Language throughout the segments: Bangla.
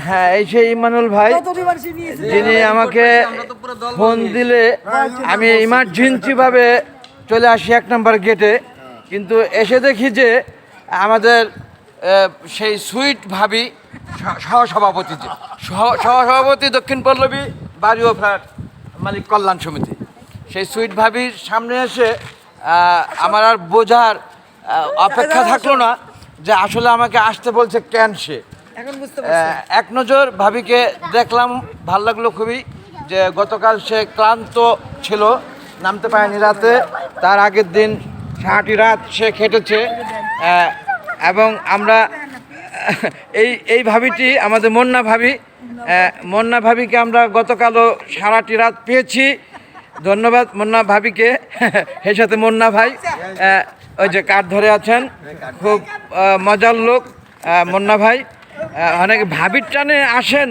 হ্যাঁ এই সেই ইমানুল ভাই যিনি আমাকে ফোন দিলে আমি ইমার্জেন্সি ভাবে চলে আসি এক নম্বর গেটে কিন্তু এসে দেখি যে আমাদের সেই সুইট ভাবি সহ- সহসভাপতি সহসভাপতি দক্ষিণ পল্লবী বাড়ি ও ফ্ল্যাট মালিক কল্যাণ সমিতি। সেই সুইট ভাবির সামনে এসে আমার আর বোঝার অপেক্ষা থাকল না যে আসলে আমাকে আসতে বলছে কেন সে? এক নজর ভাবিকে দেখলাম, ভালো লাগল খুবই যে গতকাল সে ক্লান্ত ছিল, নামতে পারেনি রাতে। তার আগের দিন সারাটি রাত সে খেটেছে। এবং আমরা এই এই ভাবিটি, আমাদের মন্না ভাবি মন্না ভাবিকে আমরা গতকালও সারাটি রাত পেয়েছি। ধন্যবাদ মন্না ভাবিকে। সেই সাথে মন্না ভাই ওই যে কাঠ ধরে আছেন, খুব মজার লোক মন্না ভাই। অনেক ভাবির টানে আসেন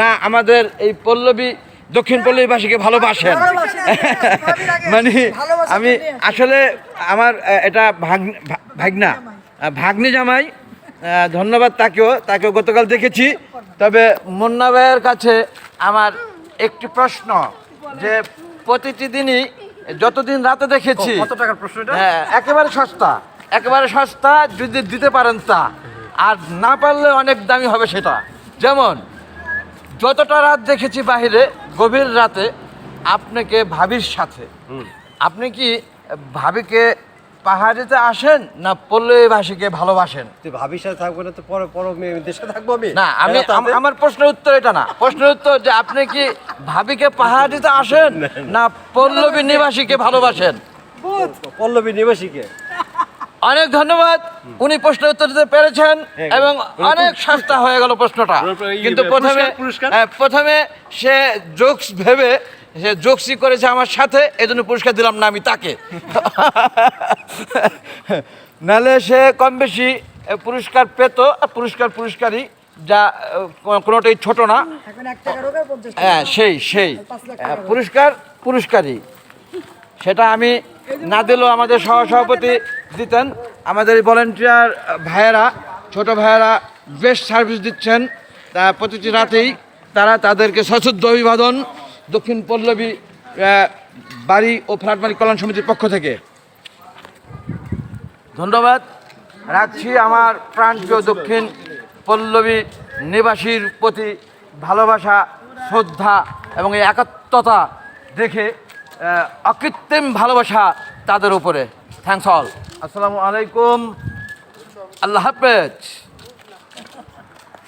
না আমাদের এই পল্লবী দক্ষিণ পল্লবীবাসীকে ভালোবাসেন। মানে আমি আসলে আমার এটা ভাগনা ভাগ্নি জামাই ধন্যবাদ তাকেও তাকেও গতকাল দেখেছি। তবে মুন্না ভাইয়ের কাছে আমার একটি প্রশ্ন যে প্রতিটি দিনই যতদিন রাতে দেখেছি কত টাকার প্রশ্ন হ্যাঁ একেবারে সস্তা একেবারে সস্তা যদি দিতে পারেন তা। আর না পারলে অনেক দামি হবে সেটা। যেমন যতটা রাত দেখেছি বাইরে গভীর রাতে আপনাকে ভাবির সাথে। আপনি কি ভাবিকে পাহাড়িতে আসেন না ভাষীকে ভালোবাসেন? তুই ভাবির সাথে থাকব না তো পরে পরে মেয়ে দেশে থাকব আমি? না আম- আমার প্রশ্নের উত্তর এটা না। প্রশ্নের উত্তর যে আপনি কি ভাবিকে পাহাড়িতে আসেন না পল্লবী নিবাসীকে ভালোবাসেন? পল্লবী নিবাসীকে? অনেক ধন্যবাদ। উনি প্রশ্নের উত্তর দিতে পেরেছেন হ্যাঁ, এবং অনেক সস্তা হয়ে গেল প্রশ্নটা। কিন্তু প্রথমে পুরস্কার? হ্যাঁ, প্রথমে সে জোকস ভেবে সে জোকসি করেছে আমার সাথে এজন্য পুরস্কার দিলাম না আমি তাকে। নাহলে সে কম বেশি পুরস্কার পেত আর পুরস্কার পুরস্কারই যা কোনোটাই ছোট না। হ্যাঁ সেই সেই। পুরস্কার পুরস্কারই। সেটা আমি না দিলেও আমাদের সহসভাপতি দিতেন। আমাদের ভলেন্টিয়ার ভাইয়েরা, ছোট ভাইয়েরা বেস্ট সার্ভিস দিচ্ছেন। তা প্রতিটি রাতেই তারা তাদেরকে সশ্রদ্ধ অভিবাদন দক্ষিণ পল্লবী বাড়ি ও ফ্ল্যাট মালিক কল্যাণ সমিতির পক্ষ থেকে। ধন্যবাদ। রাখছি আমার প্রাণপ্রিয় দক্ষিণ পল্লবী নিবাসীর প্রতি ভালোবাসা, শ্রদ্ধা এবং এই একাত্মতা দেখে অকৃত্রিম ভালোবাসা তাদের উপরে। থ্যাংকস অল আসসালামু আলাইকুম। আল্লাহ হাফেজ।